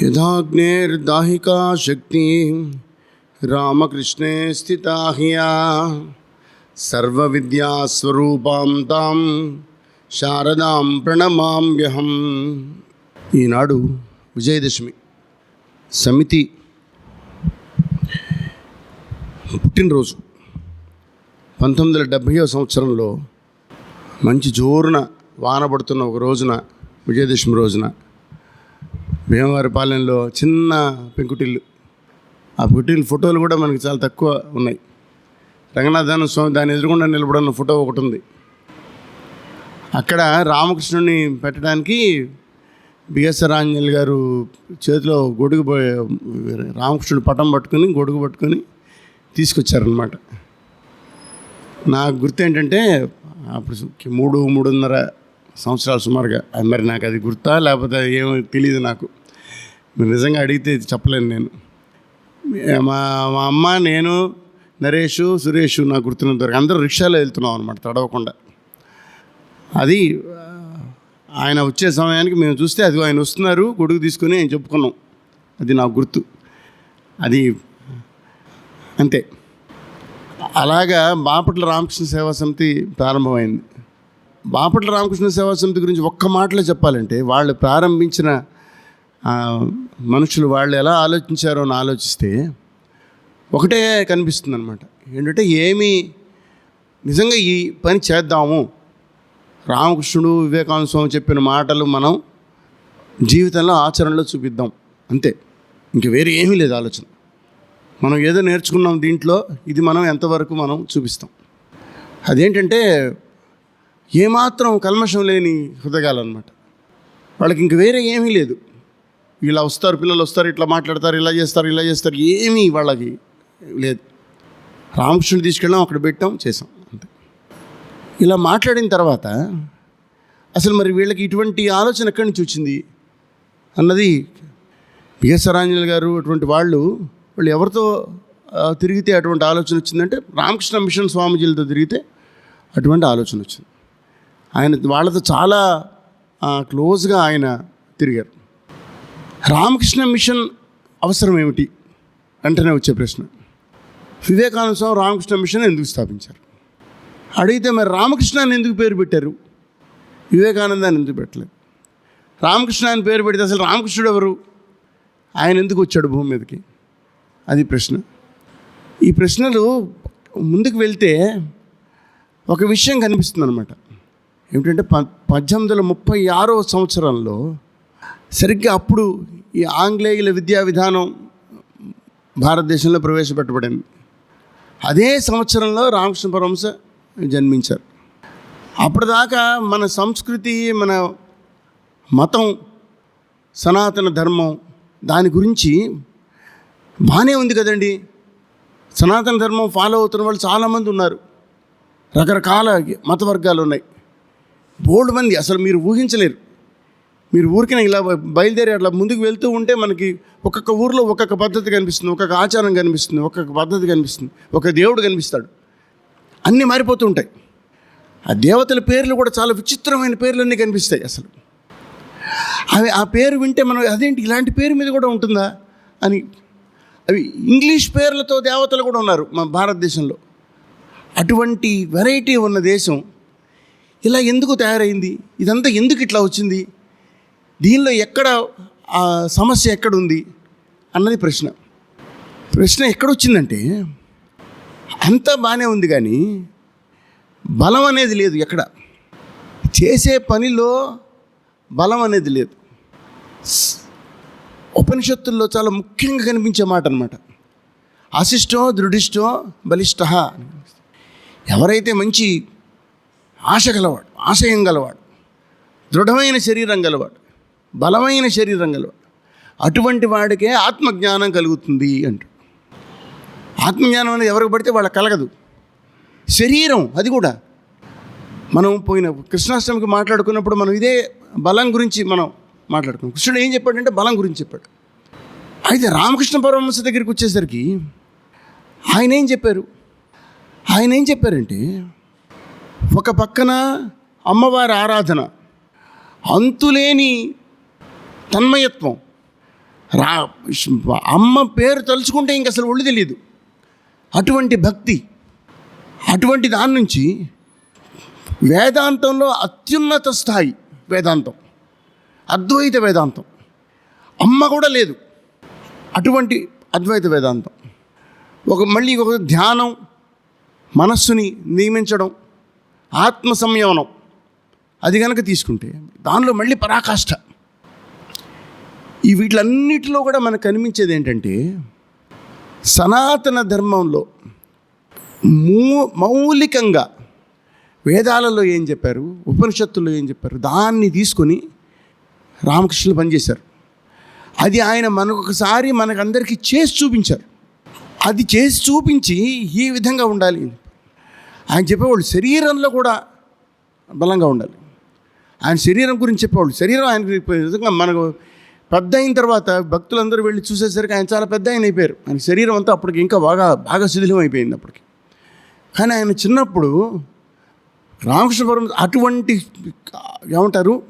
యథాగ్నేర్దాహికా శక్తి రామకృష్ణే స్థితా హ్యా సర్వవిద్యాస్వరూపాం తాం శారదాం ప్రణమామ్యహం ఈనాడు విజయదశమి సమితి పుట్టినరోజు. పంతొమ్మిది వందల డెబ్భైవ సంవత్సరంలో మంచి జోరున వాన పడుతున్న ఒక రోజున విజయదశమి రోజున భీమవారిపాలెంలో చిన్న పెంకుటిల్లు. ఆ పెంకుటిల్లు ఫోటోలు కూడా మనకి చాలా తక్కువ ఉన్నాయి. రంగనాథాన స్వామి దాని ఎదురుగుండా నిలబడిన ఫోటో ఒకటి ఉంది. అక్కడ రామకృష్ణుని పెట్టడానికి బిఎస్ఆర్ ఆంజనేయులు గారు చేతిలో గొడుగు రామకృష్ణుడు పటం పట్టుకొని గొడుగు పట్టుకొని తీసుకొచ్చారనమాట నాకు గుర్తు ఏంటంటే అప్పుడు మూడు మూడున్నర సంవత్సరాలు సుమారుగా. అది మరి నాకు అది గుర్తా లేకపోతే ఏమో తెలియదు నాకు. మీరు నిజంగా అడిగితే ఇది చెప్పలేను నేను. మా మా అమ్మ నేను నరేష్ సురేష్ నాకు గుర్తున్నంత వరకు అందరూ రిక్షాలో వెళ్తున్నాం అనమాట తడవకుండా. అది ఆయన వచ్చే సమయానికి మేము చూస్తే అది ఆయన వస్తున్నారు గొడుగు తీసుకొని ఆయన చెప్పుకున్నాం. అది నాకు గుర్తు. అది అంతే. అలాగా బాపట్ల రామకృష్ణ సేవా సమితి ప్రారంభమైంది. బాపట్ల రామకృష్ణ సేవా సమితి గురించి ఒక్క మాటలో చెప్పాలంటే వాళ్ళు ప్రారంభించిన మనుషులు వాళ్ళు ఎలా ఆలోచించారో అని ఆలోచిస్తే ఒకటే కనిపిస్తుంది అనమాట ఏంటంటే ఏమి నిజంగా ఈ పని చేద్దాము. రామకృష్ణుడు వివేకానంద స్వామి చెప్పిన మాటలు మనం జీవితంలో ఆచరణలో చూపిద్దాం. అంతే. ఇంక వేరే ఏమీ లేదు ఆలోచన. మనం ఏదో నేర్చుకున్నాం దీంట్లో ఇది మనం ఎంతవరకు మనం చూపిస్తాం. అదేంటంటే ఏమాత్రం కల్మషం లేని హృదయాలు అనమాట వాళ్ళకి ఇంక వేరే ఏమీ లేదు. ఇలా వస్తారు పిల్లలు వస్తారు ఇట్లా మాట్లాడతారు ఇలా చేస్తారు ఇలా చేస్తారు ఏమీ వాళ్ళకి లేదు. రామకృష్ణుడు తీసుకెళ్ళాం అక్కడ పెట్టాం చేసాం అంతే. ఇలా మాట్లాడిన తర్వాత అసలు మరి వీళ్ళకి ఇటువంటి ఆలోచన ఎక్కడి నుంచి వచ్చింది? అన్నది బిఎస్ఆర్ గారు అటువంటి వాళ్ళు వాళ్ళు ఎవరితో తిరిగితే అటువంటి ఆలోచన వచ్చిందంటే రామకృష్ణ మిషన్ స్వామీజీలతో తిరిగితే అటువంటి ఆలోచన వచ్చింది. ఆయన వాళ్ళతో చాలా క్లోజ్గా ఆయన తిరిగారు. రామకృష్ణ మిషన్ అవసరం ఏమిటి? వెంటనే వచ్చే ప్రశ్న. వివేకానంద స్వామి రామకృష్ణ మిషన్ ఎందుకు స్థాపించారు? అడిగితే మరి రామకృష్ణాన్ని ఎందుకు పేరు పెట్టారు? వివేకానందాన్ని ఎందుకు పెట్టలేదు? రామకృష్ణ అని పేరు పెడితే అసలు రామకృష్ణుడు ఎవరు? ఆయన ఎందుకు వచ్చాడు భూమి మీదకి? అది ప్రశ్న. ఈ ప్రశ్నలు ముందుకు వెళ్తే ఒక విషయం కనిపిస్తుంది అనమాట ఏమిటంటే ప పద్దెనిమిది వందల ముప్పై ఆరో సంవత్సరంలో సరిగ్గా అప్పుడు ఈ ఆంగ్లేయుల విద్యా విధానం భారతదేశంలో ప్రవేశపెట్టబడింది. అదే సంవత్సరంలో రామకృష్ణ పరమహంస జన్మించారు. అప్పటిదాకా మన సంస్కృతి మన మతం సనాతన ధర్మం దాని గురించి బాగానే ఉంది కదండి. సనాతన ధర్మం ఫాలో అవుతున్న వాళ్ళు చాలామంది ఉన్నారు. రకరకాల మత వర్గాలు ఉన్నాయి. బోల్డ్ మంది అసలు మీరు ఊహించలేరు. మీరు ఊరికిన ఇలా బయలుదేరి అట్లా ముందుకు వెళ్తూ ఉంటే మనకి ఒక్కొక్క ఊర్లో ఒక్కొక్క పద్ధతి కనిపిస్తుంది. ఒక్కొక్క ఆచారం కనిపిస్తుంది. ఒక్కొక్క పద్ధతి కనిపిస్తుంది. ఒక దేవుడు కనిపిస్తాడు. అన్నీ మారిపోతూ ఉంటాయి. ఆ దేవతల పేర్లు కూడా చాలా విచిత్రమైన పేర్లన్నీ కనిపిస్తాయి అసలు. అవి ఆ పేరు వింటే మనం అదేంటి ఇలాంటి పేరు మీద కూడా ఉంటుందా అని. అవి ఇంగ్లీష్ పేర్లతో దేవతలు కూడా ఉన్నారు మన భారతదేశంలో. అటువంటి వెరైటీ ఉన్న దేశం. ఇలా ఎందుకు తయారైంది? ఇదంతా ఎందుకు ఇట్లా వచ్చింది? దీనిలో ఎక్కడ సమస్య ఎక్కడుంది అన్నది ప్రశ్న. ప్రశ్న ఎక్కడొచ్చిందంటే అంతా బాగానే ఉంది కానీ బలం అనేది లేదు ఎక్కడ. చేసే పనిలో బలం అనేది లేదు. ఉపనిషత్తుల్లో చాలా ముఖ్యంగా కనిపించే మాట అనమాట అశిష్టో దృఢిష్టో బలిష్ట ఎవరైతే మంచి ఆశ గలవాడు ఆశయం గలవాడు దృఢమైన శరీరం గలవాడు బలమైన శరీరం గలవాడు అటువంటి వాడికే ఆత్మజ్ఞానం కలుగుతుంది అంటూ. ఆత్మజ్ఞానం అనేది ఎవరికి పడితే వాళ్ళకి కలగదు. శరీరం అది కూడా. మనం పోయిన కృష్ణాష్టమికి మాట్లాడుకున్నప్పుడు మనం ఇదే బలం గురించి మనం మాట్లాడుకున్నాం. కృష్ణుడు ఏం చెప్పాడంటే బలం గురించి చెప్పాడు. అయితే రామకృష్ణ పరమహంస దగ్గరికి వచ్చేసరికి ఆయన ఏం చెప్పారు? ఆయన ఏం చెప్పారంటే ఒక పక్కన అమ్మవారి ఆరాధన. అంతులేని తన్మయత్వం. రా అమ్మ పేరు తలుచుకుంటే ఇంక అసలు ఒళ్ళు తెలియదు అటువంటి భక్తి అటువంటి దాని నుంచి వేదాంతంలో అత్యున్నత స్థాయి వేదాంతం అద్వైత వేదాంతం. అమ్మ కూడా లేదు. అటువంటి అద్వైత వేదాంతం. ఒక మళ్ళీ ఒక ధ్యానం మనస్సుని నియమించడం ఆత్మ సంయమనం అది కనుక తీసుకుంటే దానిలో మళ్ళీ పరాకాష్ఠ ఈ వీటిలన్నిటిలో కూడా మనకు కనిపించేది ఏంటంటే సనాతన ధర్మంలో మూ మౌలికంగా వేదాలలో ఏం చెప్పారు? ఉపనిషత్తుల్లో ఏం చెప్పారు? దాన్ని తీసుకొని రామకృష్ణులు పనిచేశారు. అది ఆయన మనకొకసారి మనకందరికీ చేసి చూపించారు. అది చేసి చూపించి ఈ విధంగా ఉండాలి. ఆయన చెప్పేవాళ్ళు శరీరంలో కూడా బలంగా ఉండాలి. ఆయన శరీరం గురించి చెప్పేవాళ్ళు. శరీరం ఆయన విధంగా మనకు పెద్ద అయిన తర్వాత భక్తులందరూ వెళ్ళి చూసేసరికి ఆయన చాలా పెద్ద ఆయన అయిపోయారు. ఆయన శరీరం అంతా అప్పటికి ఇంకా బాగా బాగా శిథిలం అయిపోయింది అప్పటికి. కానీ ఆయన చిన్నప్పుడు రామకృష్ణ పరమ అటువంటి ఏమంటారు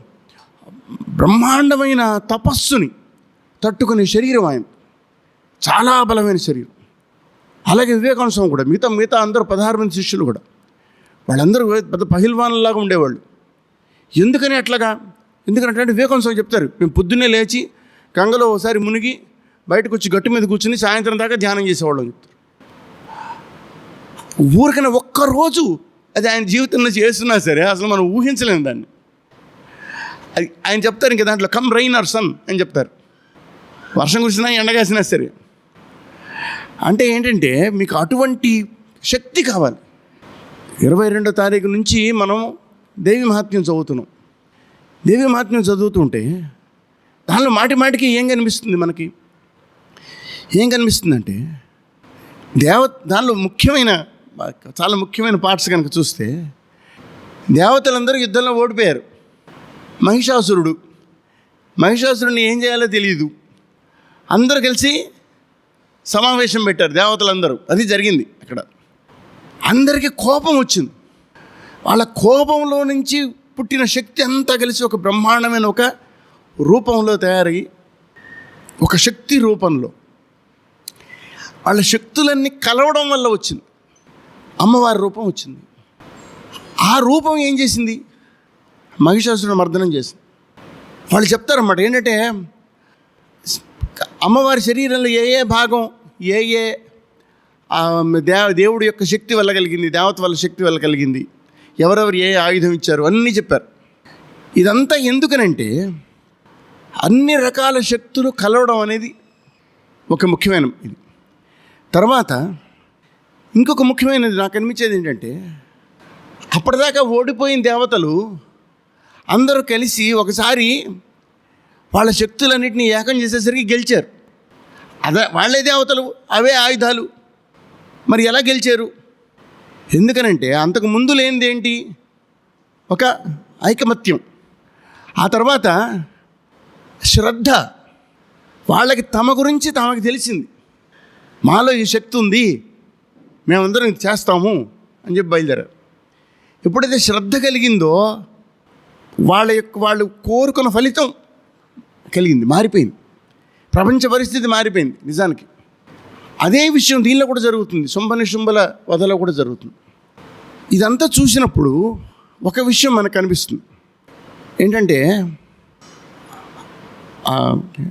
బ్రహ్మాండమైన తపస్సుని తట్టుకునే శరీరం ఆయన. చాలా బలమైన శరీరం. అలాగే వివేకానంద స్వామి కూడా మిగతా మిగతా అందరూ పదహారు మంది శిష్యులు కూడా. వాళ్ళందరూ పెద్ద పహిల్వాన్లాగా ఉండేవాళ్ళు. ఎందుకని అట్లాగా? ఎందుకంటే వివేకానంద స్వామి చెప్తారు మేము పొద్దున్నే లేచి గంగలో ఒకసారి మునిగి బయటకు వచ్చి గట్టు మీద కూర్చుని సాయంత్రం దాకా ధ్యానం చేసేవాళ్ళం చెప్తారు. ఊరికైనా ఒక్కరోజు అది ఆయన జీవితంలో చేస్తున్నా సరే అసలు మనం ఊహించలేము దాన్ని. అది ఆయన చెప్తారు ఇంకా దాంట్లో కమ్ రైన్ ఆర్ సన్ అని చెప్తారు. వర్షం కురిసినా ఎండగాసినా సరే. అంటే ఏంటంటే మీకు అటువంటి శక్తి కావాలి. ఇరవై రెండో తారీఖు నుంచి మనం దేవి మహాత్మ్యం చదువుతున్నాం. దేవి మహాత్మ్యం చదువుతుంటే దానిలో మాటి మాటికి ఏం కనిపిస్తుంది మనకి? ఏం కనిపిస్తుందంటే దేవ దానిలో ముఖ్యమైన చాలా ముఖ్యమైన పార్ట్స్ కనుక చూస్తే దేవతలందరూ యుద్ధంలో ఓడిపోయారు. మహిషాసురుడు మహిషాసురుడిని ఏం చేయాలో తెలియదు అందరూ కలిసి సమావేశం పెట్టారు దేవతలందరూ. అది జరిగింది అక్కడ. అందరికీ కోపం వచ్చింది. వాళ్ళ కోపంలో నుంచి పుట్టిన శక్తి అంతా కలిసి ఒక బ్రహ్మాండమైన ఒక రూపంలో తయారయ్యి ఒక శక్తి రూపంలో వాళ్ళ శక్తులన్నీ కలవడం వల్ల వచ్చింది. అమ్మవారి రూపం వచ్చింది. ఆ రూపం ఏం చేసింది? మహిషాసురుడు మర్దనం చేసింది. వాళ్ళు చెప్తారన్నమాట ఏంటంటే అమ్మవారి శరీరంలో ఏ ఏ భాగం ఏ ఏ దేవ దేవుడి యొక్క శక్తి వల్ల కలిగింది దేవత వల్ల శక్తి వల్ల కలిగింది. ఎవరెవరు ఏ ఆయుధం ఇచ్చారు అన్నీ చెప్పారు. ఇదంతా ఎందుకనంటే అన్ని రకాల శక్తులు కలవడం అనేది ఒక ముఖ్యమైన ఇది. తర్వాత ఇంకొక ముఖ్యమైనది నాకు అనిపించేది ఏంటంటే అప్పటిదాకా ఓడిపోయిన దేవతలు అందరూ కలిసి ఒకసారి వాళ్ళ శక్తులన్నింటినీ ఏకం చేసేసరికి గెలిచారు. అదే వాళ్ళే దేవతలు అవే ఆయుధాలు. మరి ఎలా గెలిచారు? ఎందుకనంటే అంతకు ముందు లేనిది ఏంటి? ఒక ఐకమత్యం. ఆ తర్వాత శ్రద్ధ. వాళ్ళకి తమ గురించి తమకు తెలిసింది. మాలో ఈ శక్తి ఉంది. మేమందరం ఇది చేస్తాము అని చెప్పి బయలుదేరారు. ఎప్పుడైతే శ్రద్ధ కలిగిందో వాళ్ళ యొక్క వాళ్ళు కోరుకున్న ఫలితం కలిగింది మారిపోయింది. ప్రపంచ పరిస్థితి మారిపోయింది నిజానికి. అదే విషయం దీనిలో కూడా జరుగుతుంది. శుంభ శుంభల వధలో కూడా జరుగుతుంది. ఇదంతా చూసినప్పుడు ఒక విషయం మనకు కనిపిస్తుంది ఏంటంటే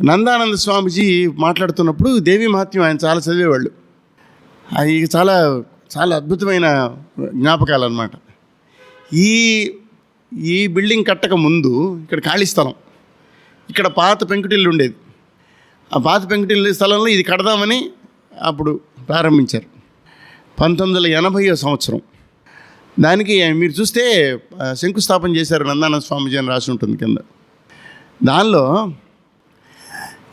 నందానంద స్వామిజీ మాట్లాడుతున్నప్పుడు దేవి మహాత్మ్యం ఆయన చాలా చదివేవాళ్ళు. అవి చాలా చాలా అద్భుతమైన జ్ఞాపకాలు అనమాట ఈ ఈ బిల్డింగ్ కట్టక ముందు ఇక్కడ ఖాళీ స్థలం. ఇక్కడ పాత పెంకుటిల్లు ఉండేది. ఆ పాత పెంకుటిల్లు స్థలంలో ఇది కడదామని అప్పుడు ప్రారంభించారు. పంతొమ్మిది వందల ఎనభై సంవత్సరం. దానికి మీరు చూస్తే శంకుస్థాపన చేశారు నందానంద స్వామిజీ అని రాసి ఉంటుంది కింద. దానిలో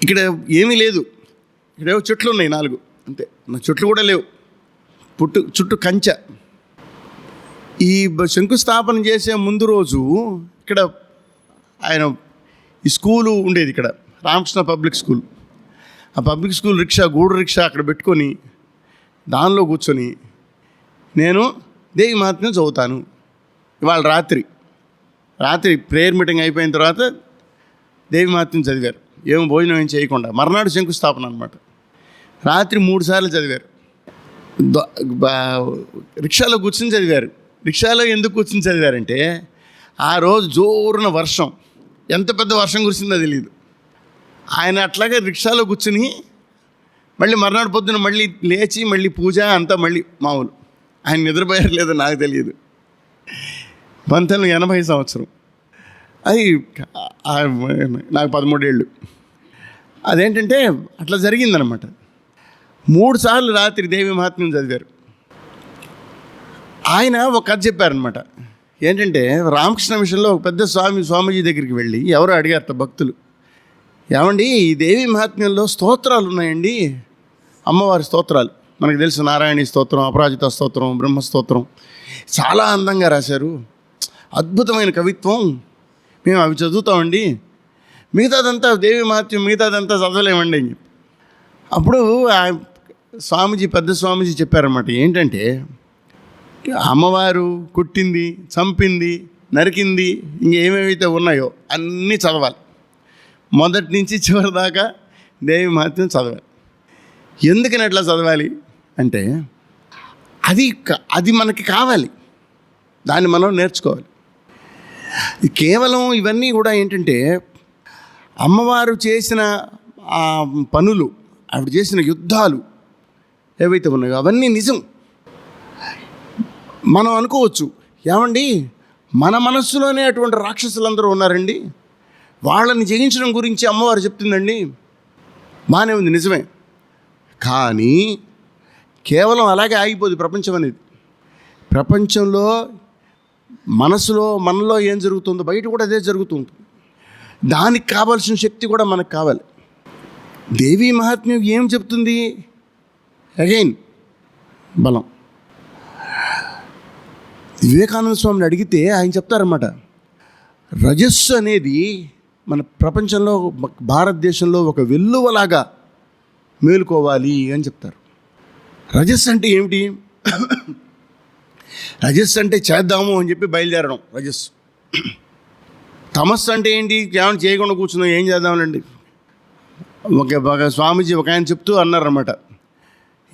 ఇక్కడ ఏమీ లేదు. ఇక్కడేవో చెట్లు ఉన్నాయి నాలుగు అంతే. నా చెట్లు కూడా లేవు. పుట్టు చుట్టూ కంచె. ఈ శంకుస్థాపన చేసే ముందు రోజు ఇక్కడ ఆయన ఈ స్కూలు ఉండేది ఇక్కడ రామకృష్ణ పబ్లిక్ స్కూల్. ఆ పబ్లిక్ స్కూల్ రిక్షా గూడు రిక్షా అక్కడ పెట్టుకొని దానిలో కూర్చొని నేను దేవి మాత్రమే చదువుతాను. ఇవాళ రాత్రి. రాత్రి ప్రేయర్ మీటింగ్ అయిపోయిన తర్వాత దేవి మాత్రం చదివారు. ఏం భోజనం ఏం చేయకుండా. మర్నాడు శంకుస్థాపన అనమాట రాత్రి మూడు సార్లు చదివారు. రిక్షాలో కూర్చుని చదివారు. రిక్షాలో ఎందుకు కూర్చుని చదివారంటే ఆ రోజు జోరున వర్షం. ఎంత పెద్ద వర్షం కురిసిందో తెలియదు ఆయన అట్లాగే రిక్షాలో కూర్చుని మళ్ళీ మర్నాడు పొద్దున మళ్ళీ లేచి మళ్ళీ పూజ అంతా మళ్ళీ మామూలు. ఆయన నిద్రపోయారు లేదో నాకు తెలియదు. పంతొమ్మిది ఎనభై సంవత్సరం. అది నాకు పదమూడేళ్ళు అదేంటంటే అట్లా జరిగిందనమాట మూడు సార్లు రాత్రి దేవి మహాత్మ్యం చదివారు. ఆయన ఒక కథ చెప్పారనమాట ఏంటంటే రామకృష్ణ మిషన్లో ఒక పెద్ద స్వామి స్వామీజీ దగ్గరికి వెళ్ళి ఎవరో అడిగారట భక్తులు. ఏమండి ఈ దేవి మహాత్మ్యంలో స్తోత్రాలు ఉన్నాయండి? అమ్మవారి స్తోత్రాలు. మనకు తెలుసు నారాయణి స్తోత్రం అపరాజిత స్తోత్రం బ్రహ్మస్తోత్రం చాలా అందంగా రాశారు. అద్భుతమైన కవిత్వం. మేము అవి చదువుతామండి. మిగతాదంతా దేవి మహత్యం మిగతాదంతా చదవలేమండి. అని చెప్పి అప్పుడు ఆ స్వామీజీ పెద్ద స్వామీజీ చెప్పారన్నమాట. ఏంటంటే అమ్మవారు కుట్టింది చంపింది నరికింది ఇంకేమేమైతే ఉన్నాయో అన్నీ చదవాలి. మొదటి నుంచి చివరి దాకా దేవి మహత్యం చదవాలి. ఎందుకని అట్లా చదవాలి? అంటే అది అది మనకి కావాలి. దాన్ని మనం నేర్చుకోవాలి. కేవలం ఇవన్నీ కూడా ఏంటంటే అమ్మవారు చేసిన పనులు ఆవిడ చేసిన యుద్ధాలు ఏవైతే ఉన్నాయో అవన్నీ నిజం. మనం అనుకోవచ్చు ఏమండి మన మనస్సులోనే అటువంటి రాక్షసులందరూ ఉన్నారండి. వాళ్ళని జయించడం గురించి అమ్మవారు చెప్తుందండి. బాగానే ఉంది నిజమే. కానీ కేవలం అలాగే ఆగిపోదు ప్రపంచం అనేది. ప్రపంచంలో మనసులో మనలో ఏం జరుగుతుందో బయట కూడా అదే జరుగుతుంది. దానికి కావాల్సిన శక్తి కూడా మనకు కావాలి. దేవీ మహాత్మ్యం ఏం చెప్తుంది? అగైన్ బలం. వివేకానంద స్వామిని అడిగితే ఆయన చెప్తారన్నమాట రజస్సు అనేది మన ప్రపంచంలో భారతదేశంలో ఒక వెల్లువలాగా మేలుకోవాలి అని చెప్తారు. రజస్ అంటే ఏమిటి? రజస్ అంటే చేద్దాము అని చెప్పి బయలుదేరడం రజస్. తమస్ అంటే ఏంటి? ఏమైనా చేయకుండా కూర్చున్నాం ఏం చేద్దామండి ఒక ఒక స్వామీజీ ఒక ఆయన చెప్తూ అన్నారన్నమాట.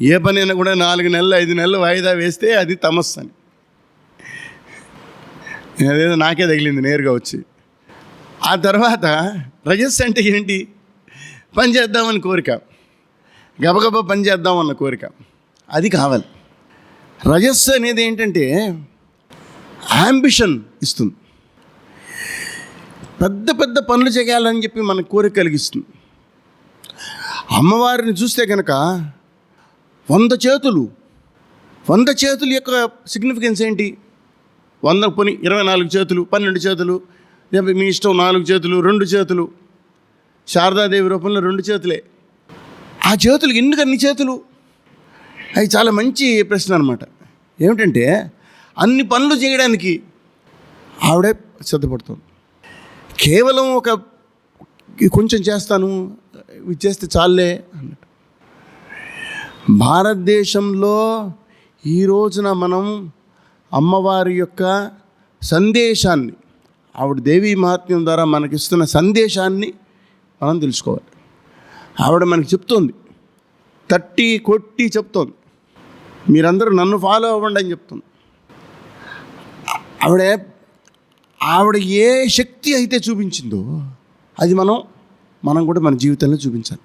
ఏ పని అయినా కూడా నాలుగు నెలలు ఐదు నెలలు వాయిదా వేస్తే అది తమస్ అని. అదేదో నాకే తగిలింది నేరుగా వచ్చి. ఆ తర్వాత రజస్ అంటే ఏంటి? పని చేద్దామని కోరిక. గబగబా పని చేద్దామన్న కోరిక. అది కావాలి. రజస్సు అనేది ఏంటంటే యాంబిషన్ ఇస్తుంది. పెద్ద పెద్ద పనులు చేయాలని చెప్పి మనకు కోరిక కలిగిస్తుంది. అమ్మవారిని చూస్తే కనుక వంద చేతులు వంద చేతుల యొక్క సిగ్నిఫికెన్స్ ఏంటి? వంద పని ఇరవై నాలుగు చేతులు పన్నెండు చేతులు లేకపోతే మీ ఇష్టం నాలుగు చేతులు రెండు చేతులు శారదాదేవి రూపంలో రెండు చేతులే. ఆ చేతులు ఎందుకు అన్ని చేతులు? అది చాలా మంచి ప్రశ్న అనమాట ఏమిటంటే అన్ని పనులు చేయడానికి ఆవిడే సిద్ధపడుతుంది. కేవలం ఒక కొంచెం చేస్తాను ఇది చేస్తే చాలే అన్నట్టు. భారతదేశంలో ఈ రోజున మనం అమ్మవారి యొక్క సందేశాన్ని ఆవిడ దేవీ మహాత్మ్యం ద్వారా మనకిస్తున్న సందేశాన్ని మనం తెలుసుకోవాలి. ఆవిడ మనకి చెప్తోంది. తట్టి కొట్టి చెప్తోంది. మీరందరూ నన్ను ఫాలో అవ్వండి అని చెప్తుంది. ఆవిడ ఆవిడ ఏ శక్తి అయితే చూపించిందో అది మనం మనం కూడా మన జీవితంలో చూపించాలి.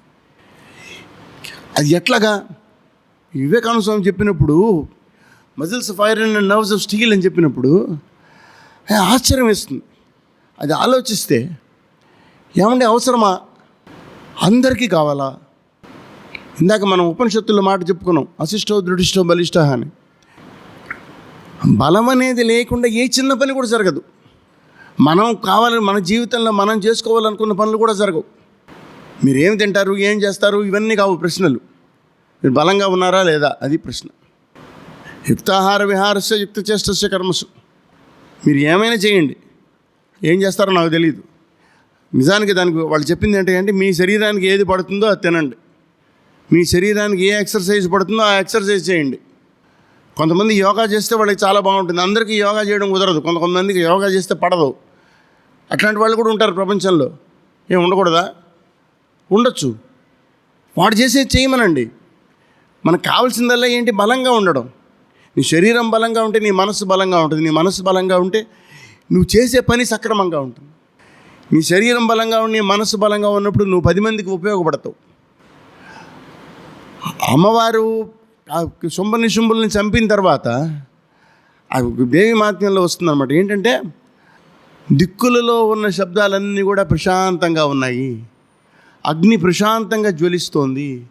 అది ఎట్లాగా? వివేకానంద స్వామి చెప్పినప్పుడు muscles fire and nerves of steel అని చెప్పినప్పుడు ఆశ్చర్యం వేస్తుంది. అది ఆలోచిస్తే ఏమంటే అవసరమా? అందరికీ కావాలా? ఇందాక మనం ఉపనిషత్తుల్లో మాట చెప్పుకున్నాం అశిష్టో దృఢిష్టో బలిష్ట అని. బలం అనేది లేకుండా ఏ చిన్న పని కూడా జరగదు. మనం కావాలని మన జీవితంలో మనం చేసుకోవాలనుకున్న పనులు కూడా జరగవు. మీరు ఏం తింటారు ఏం చేస్తారు ఇవన్నీ కావు ప్రశ్నలు. మీరు బలంగా ఉన్నారా లేదా అది ప్రశ్న. యుక్తాహార విహారస్య యుక్త చేష్టస్య కర్మసు. మీరు ఏమైనా చేయండి. ఏం చేస్తారో నాకు తెలియదు నిజానికి దానికి వాళ్ళు చెప్పింది ఏంటంటే మీ శరీరానికి ఏది పడుతుందో అది తినండి. మీ శరీరానికి ఏ ఎక్సర్సైజ్ పడుతుందో ఆ ఎక్సర్సైజ్ చేయండి. కొంతమంది యోగా చేస్తే వాళ్ళకి చాలా బాగుంటుంది. అందరికీ యోగా చేయడం కుదరదు. కొంత కొంతమందికి యోగా చేస్తే పడదు. అట్లాంటి వాళ్ళు కూడా ఉంటారు ప్రపంచంలో. ఏం ఉండకూడదా? ఉండొచ్చు. వాడు చేసేది చేయమనండి. మనకు కావాల్సిందల్లా ఏంటి? బలంగా ఉండడం. నీ శరీరం బలంగా ఉంటే నీ మనసు బలంగా ఉంటుంది. నీ మనసు బలంగా ఉంటే నువ్వు చేసే పని సక్రమంగా ఉంటుంది. నీ శరీరం బలంగా ఉండి నీ మనసు బలంగా ఉన్నప్పుడు నువ్వు పది మందికి ఉపయోగపడతావు. అమ్మవారు ఆ శుంభ నిశుంభుల్ని చంపిన తర్వాత ఆ దేవి మాత్యంలో వస్తుందన్నమాట. ఏంటంటే దిక్కులలో ఉన్న శబ్దాలన్నీ కూడా ప్రశాంతంగా ఉన్నాయి. అగ్ని ప్రశాంతంగా జ్వలిస్తోంది.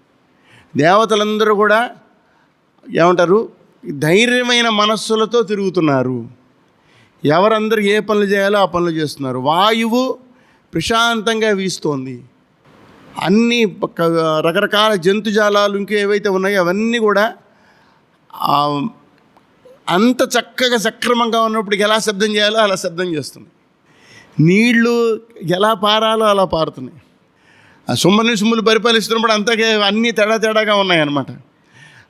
దేవతలందరూ కూడా ఏమంటారు? ధైర్యమైన మనస్సులతో తిరుగుతున్నారు. ఎవరందరూ ఏ పనులు చేయాలో ఆ పనులు చేస్తున్నారు. వాయువు ప్రశాంతంగా వీస్తోంది. అన్ని పక్క- రకరకాల జంతుజాలాలు ఇంకా ఏవైతే ఉన్నాయో అవన్నీ కూడా అంత చక్కగా సక్రమంగా ఉన్నప్పుడు ఎలా శబ్దం చేయాలో అలా శబ్దం చేస్తుంది. నీళ్ళు ఎలా పారాలో అలా పారుతున్నాయి. ఆ సుమ్మని సుమ్ములు పరిపాలిస్తున్నప్పుడు అంతకే అన్నీ తేడా తేడాగా ఉన్నాయన్నమాట.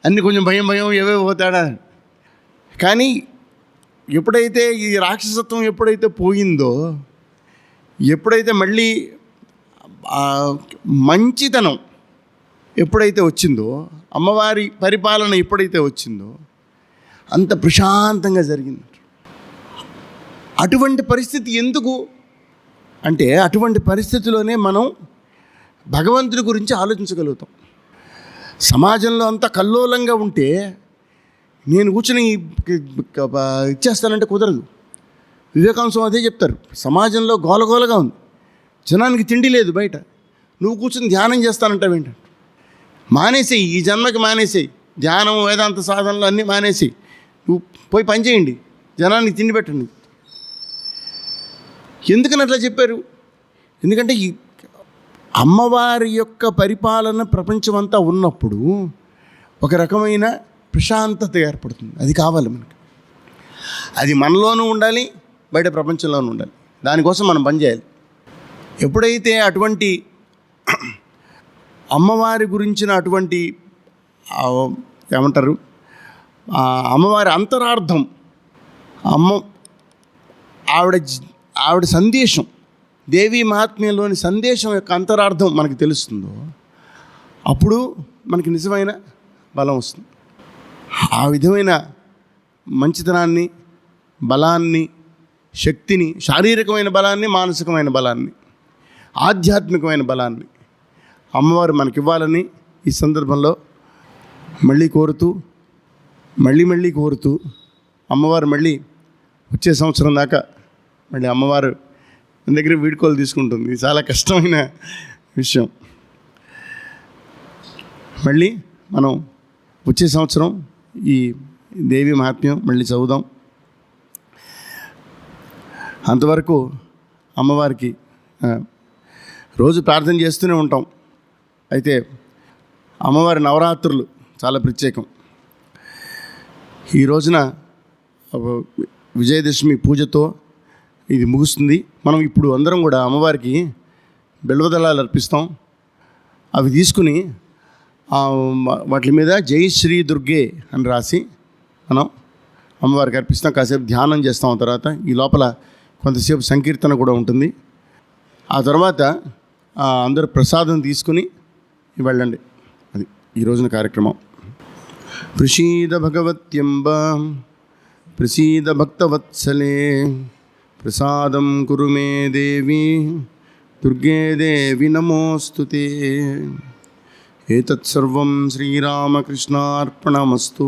అన్నీ కొంచెం భయం భయం ఏవేవో తేడా. కానీ ఎప్పుడైతే ఈ రాక్షసత్వం ఎప్పుడైతే పోయిందో ఎప్పుడైతే మళ్ళీ మంచితనం ఎప్పుడైతే వచ్చిందో అమ్మవారి పరిపాలన ఎప్పుడైతే వచ్చిందో అంత ప్రశాంతంగా జరిగింది. అటువంటి పరిస్థితి ఎందుకు? అంటే అటువంటి పరిస్థితిలోనే మనం భగవంతుడి గురించి ఆలోచించగలుగుతాం. సమాజంలో అంత కల్లోలంగా ఉంటే నేను కూర్చుని ఇచ్చేస్తానంటే కుదరదు. వివేకాంశం అదే చెప్తారు. సమాజంలో గోలగోలగా ఉంది. జనానికి తిండి లేదు బయట. నువ్వు కూర్చుని ధ్యానం చేస్తానంటావేంట మానేసేయి ఈ జన్మకి మానేసేయి. ధ్యానం వేదాంత సాధనలు అన్నీ మానేసేయి. నువ్వు పోయి పని చేయండి. జనానికి తిండి పెట్టండి. ఎందుకని అట్లా చెప్పారు? ఎందుకంటే ఈ అమ్మవారి యొక్క పరిపాలన ప్రపంచమంతా ఉన్నప్పుడు ఒక రకమైన ప్రశాంతత ఏర్పడుతుంది. అది కావాలి మనకి. అది మనలోనూ ఉండాలి బయట ప్రపంచంలోనూ ఉండాలి. దానికోసం మనం పనిచేయాలి ఎప్పుడైతే అటువంటి అమ్మవారి గురించిన అటువంటి ఏమంటారు? అమ్మవారి అంతరార్థం అమ్మ ఆవిడ ఆవిడ సందేశం దేవీ మహాత్మ్యంలోని సందేశం యొక్క అంతరార్థం మనకు తెలుస్తుందో అప్పుడు మనకి నిజమైన బలం వస్తుంది. ఆ విధమైన మంచితనాన్ని బలాన్ని శక్తిని శారీరకమైన బలాన్ని మానసికమైన బలాన్ని ఆధ్యాత్మికమైన బలాన్ని అమ్మవారు మనకి ఇవ్వాలని ఈ సందర్భంలో మళ్ళీ కోరుతూ మళ్ళీ మళ్ళీ కోరుతూ అమ్మవారు మళ్ళీ వచ్చే సంవత్సరం దాకా మళ్ళీ అమ్మవారు మన దగ్గర వీడుకోలు తీసుకుంటుంది. ఇది చాలా కష్టమైన విషయం. మళ్ళీ మనం వచ్చే సంవత్సరం ఈ దేవి మహాత్మ్యం మళ్ళీ చదువుదాం. అంతవరకు అమ్మవారికి రోజు ప్రార్థన చేస్తూనే ఉంటాం. అయితే అమ్మవారి నవరాత్రులు చాలా ప్రత్యేకం. ఈ రోజున విజయదశమి పూజతో ఇది ముగుస్తుంది. మనం ఇప్పుడు అందరం కూడా అమ్మవారికి బెల్వదళాలు అర్పిస్తాం. అవి తీసుకుని వాటి మీద జై శ్రీ దుర్గే అని రాసి మనం అమ్మవారికి అర్పిస్తాం. కాసేపు ధ్యానం చేస్తాం. తర్వాత ఈ లోపల కొంతసేపు సంకీర్తన కూడా ఉంటుంది. ఆ తర్వాత అందరూ ప్రసాదం తీసుకుని వెళ్ళండి. అది ఈ రోజున కార్యక్రమం. ప్రసీద భగవత్యంబ ప్రసీద భక్తవత్సలే ప్రసాదం కురు మే దేవి దుర్గే దేవి నమోస్తుతే ఏతత్సర్వం శ్రీరామకృష్ణార్పణమస్తు.